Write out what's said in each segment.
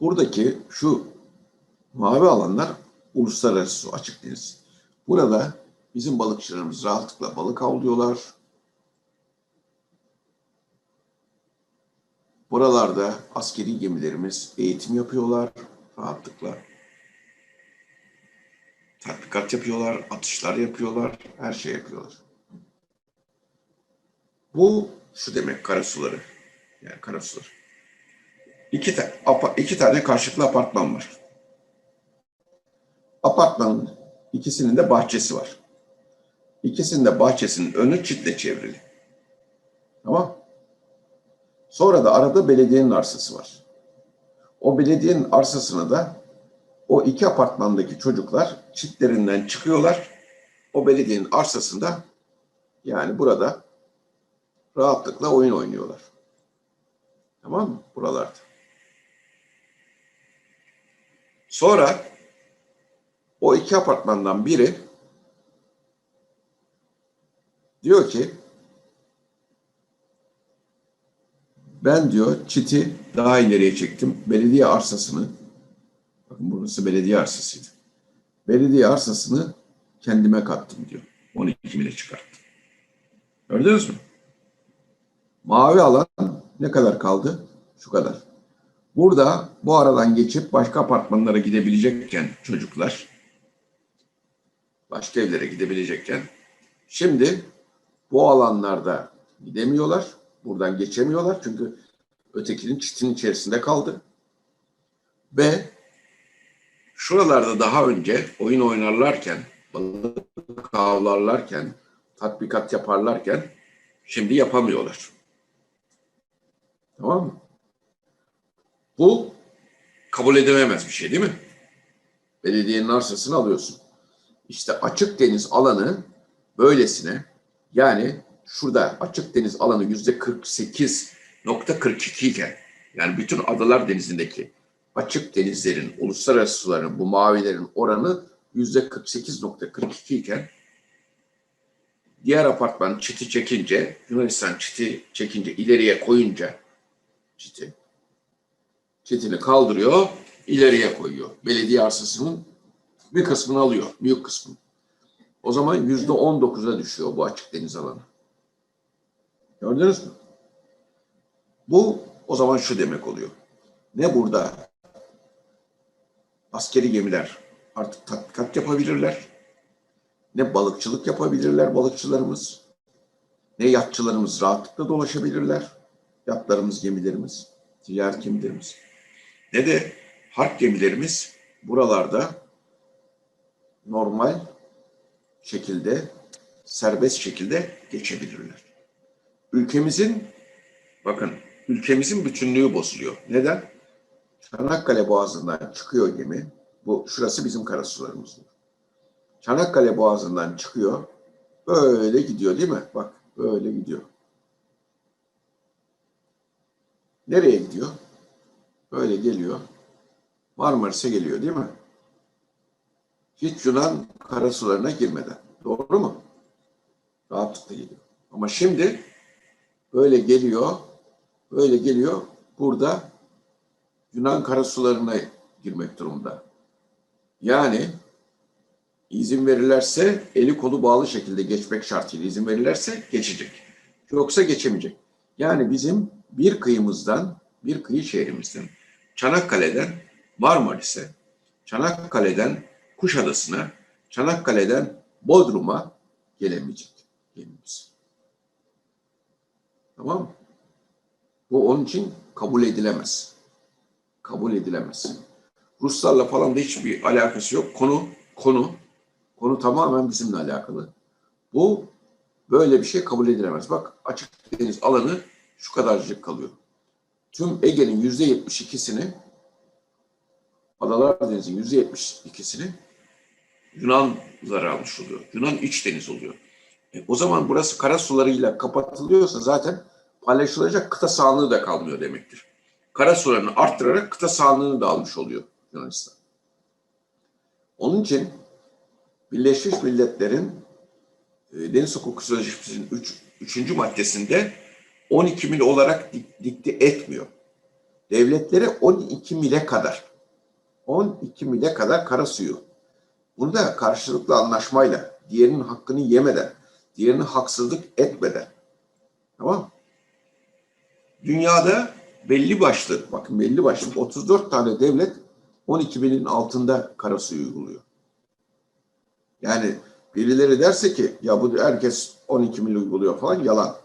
Buradaki şu mavi alanlar uluslararası su, açık deniz. Burada bizim balıkçılarımız rahatlıkla balık avlıyorlar. Buralarda askeri gemilerimiz eğitim yapıyorlar rahatlıkla. Tatbikat yapıyorlar, atışlar yapıyorlar, her şey yapıyorlar. Bu şu demek karasuları. Yani karasuları. İki, ta- iki tane karşılıklı apartman var. Apartmanın ikisinin de bahçesi var. İkisinin de bahçesinin önü çitle çevrili. Tamam. Sonra da arada belediyenin arsası var. O belediyenin arsasına da o iki apartmandaki çocuklar çitlerinden çıkıyorlar. O belediyenin arsasında yani burada rahatlıkla oyun oynuyorlar. Tamam mı? Buralarda. Sonra o iki apartmandan biri diyor ki ben diyor çiti daha ileriye çektim. Belediye arsasını bakın burası belediye arsasıydı. Belediye arsasını kendime kattım diyor. 12 mile çıkarttım. Gördünüz mü? Mavi alan ne kadar kaldı? Şu kadar. Burada bu aradan geçip başka apartmanlara gidebilecekken çocuklar başka evlere gidebilecekken şimdi bu alanlarda gidemiyorlar. Buradan geçemiyorlar çünkü ötekinin çitin içerisinde kaldı. Ve şuralarda daha önce oyun oynarlarken, balık avlarlarken, tatbikat yaparlarken şimdi yapamıyorlar. Tamam mı? Bu kabul edilemez bir şey değil mi? Belediyenin arsasını alıyorsun. İşte açık deniz alanı böylesine yani şurada açık deniz alanı yüzde 48.42 iken yani bütün adalar denizindeki açık denizlerin, uluslararası suların, bu mavilerin oranı yüzde 48.42 iken diğer apartman çiti çekince, Yunanistan çiti çekince, ileriye koyunca çiti, çitini kaldırıyor, ileriye koyuyor. Belediye arsasının bir kısmını alıyor, büyük kısmını. O zaman yüzde on dokuza düşüyor bu açık deniz alanı. Gördünüz mü? Bu o zaman şu demek oluyor. Ne burada askeri gemiler artık tatbikat yapabilirler, ne balıkçılık yapabilirler balıkçılarımız, ne yatçılarımız rahatlıkla dolaşabilirler, yatlarımız, gemilerimiz, ticaret gemilerimiz, ne de harp gemilerimiz buralarda normal şekilde, serbest şekilde geçebilirler. Ülkemizin, bakın ülkemizin bütünlüğü bozuluyor. Neden? Çanakkale Boğazı'ndan çıkıyor gemi. Bu şurası bizim karasularımız. Çanakkale Boğazı'ndan çıkıyor. Böyle gidiyor değil mi? Bak böyle gidiyor. Nereye gidiyor? Böyle geliyor. Marmaris'e geliyor değil mi? Hiç Yunan karasularına girmeden. Doğru mu? Rahatlıkla geliyor. Ama şimdi böyle geliyor, böyle geliyor. Burada Yunan karasularına girmek durumunda. Yani izin verirlerse eli kolu bağlı şekilde geçmek şartıyla izin verirlerse geçecek. Yoksa geçemeyecek. Yani bizim bir kıyımızdan, bir kıyı şehrimizden, Çanakkale'den Marmaris'e, Çanakkale'den Kuşadası'na, Çanakkale'den Bodrum'a gelemeyecek gemimiz. Tamam mı? Bu onun için kabul edilemez. Kabul edilemez. Ruslarla falan da hiçbir alakası yok. Konu, konu, konu tamamen bizimle alakalı. Bu böyle bir şey kabul edilemez. Bak açık deniz alanı şu kadarcık kalıyor. Tüm Ege'nin yüzde yetmiş ikisini Adalar Denizi'nin yüzde yetmiş ikisini Yunanlar almış oluyor. Yunan iç deniz oluyor. E, o zaman burası kara sularıyla kapatılıyorsa zaten paylaşılacak kıta sahanlığı da kalmıyor demektir. Kara sularını arttırarak kıta sahanlığını da almış oluyor Yunanistan. Onun için Birleşmiş Milletler'in e, Deniz Hukuku Sözleşmesi'nin 3. Üç, maddesinde 12 mil olarak dik, etmiyor. devletlere 12 mile kadar 12 mile kadar kara suyu. Bunu da karşılıklı anlaşmayla, diğerinin hakkını yemeden, diğerine haksızlık etmeden. Tamam? Dünyada belli başlı, bakın belli başlı 34 tane devlet 12 milin altında kara suyu uyguluyor. Yani birileri derse ki ya bu herkes 12 mil uyguluyor falan yalan.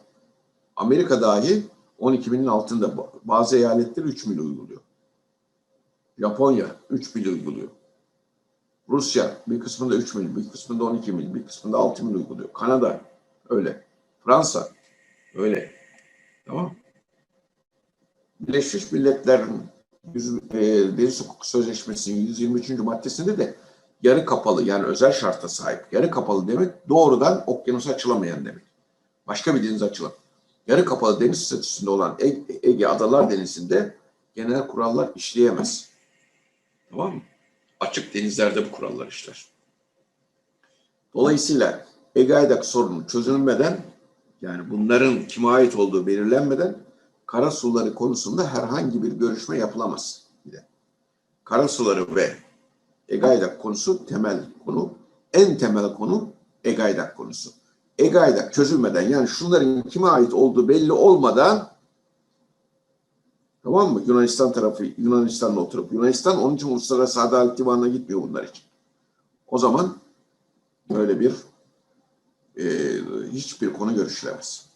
Amerika dahi 12 milin altında bazı eyaletler 3 mil uyguluyor. Japonya 3 mil uyguluyor. Rusya bir kısmında 3 mil, bir kısmında 12 mil, bir kısmında 6 mil uyguluyor. Kanada öyle. Fransa öyle. Tamam Birleşmiş Milletler'in e, Deniz Hukuku Sözleşmesi'nin 123. maddesinde de yarı kapalı yani özel şarta sahip. Yarı kapalı demek doğrudan okyanusa açılamayan demek. Başka bir deniz açılan. Yarı kapalı deniz statüsünde olan Ege, Adalar Denizi'nde genel kurallar işleyemez. Tamam mı? Açık denizlerde bu kurallar işler. Dolayısıyla Ege Aydak sorunu çözülmeden yani bunların kime ait olduğu belirlenmeden kara suları konusunda herhangi bir görüşme yapılamaz. Bir de. Kara suları ve Ege Aydak konusu temel konu. En temel konu Ege Aydak konusu. Ege Aydak çözülmeden yani şunların kime ait olduğu belli olmadan tamam mı? Yunanistan tarafı Yunanistan'la oturup Yunanistan onun için Uluslararası Adalet Divanı'na gitmiyor bunlar için. O zaman böyle bir e, hiçbir konu görüşülemez.